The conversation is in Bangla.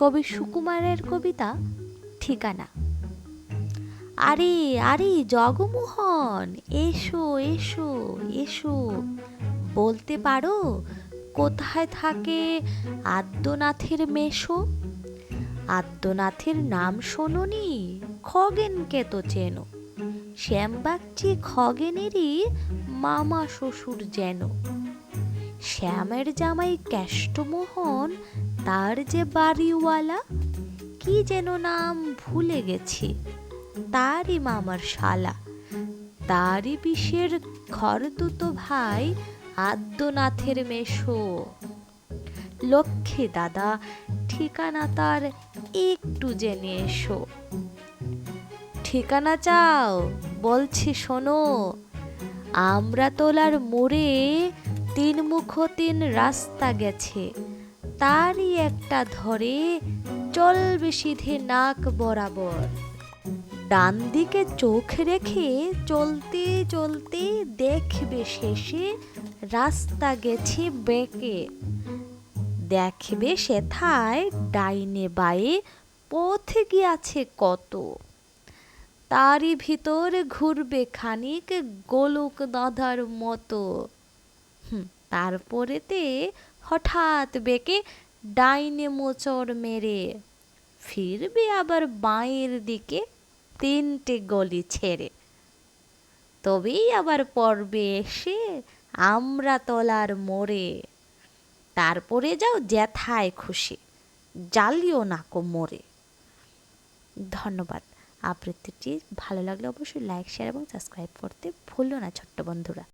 কবি সুকুমারের কবিতা ঠিকানা। আরে আরে, জগমোহন, এসো এসো এসো। বলতে পারো, কোথায় থাকে আদ্যনাথের মেশো? আদ্যনাথের নাম শোনোনি, খগেনকে তো চেনো। শ্যামবাগচি খগেনেরই মামা শ্বশুর যেন। শ্যামের জামাই কেষ্টমোহন, তার যে বাড়িওয়ালা, কি যেন নাম ভুলে গেছি। তারই মামার শালা, তারই বিষের ঘর দুটো ভাই আদ্যনাথের মেশো। লক্ষ্মী দাদা, ঠিকানা তার একটু জেনে এসো। ঠিকানা চাও, বলছি শোনো, আমরা তোলার মোড়ে তিন মুখ তিন রাস্তা গেছে। তারই একটা ধরে চলবে সিধে নাক বরাবর। ডান দিকে চোখ রেখে চলতে চলতে দেখবে শেষে রাস্তা গেছে বেঁকে। দেখবে সেথায় ডাইনে বায়ে পথ গিয়াছে কত। তারই ভিতর ঘুরবে খানিক গোলক দাঁধার মতো। তারপরেতে হঠাৎ বেঁকে ডাইনে মোচড় মেরে ফিরবে আবার বাঁয়ের দিকে তিনটে গলি ছেড়ে। তবেই আবার পড়বে এসে আমরা তলার মোড়ে। তারপরে যাও জ্যাথায় খুশি, জ্বালিও না কো মোড়ে। ধন্যবাদ। আবৃত্তিটি ভালো লাগলে অবশ্যই লাইক শেয়ার এবং সাবস্ক্রাইব করতে ভুলো না ছোট্ট বন্ধুরা।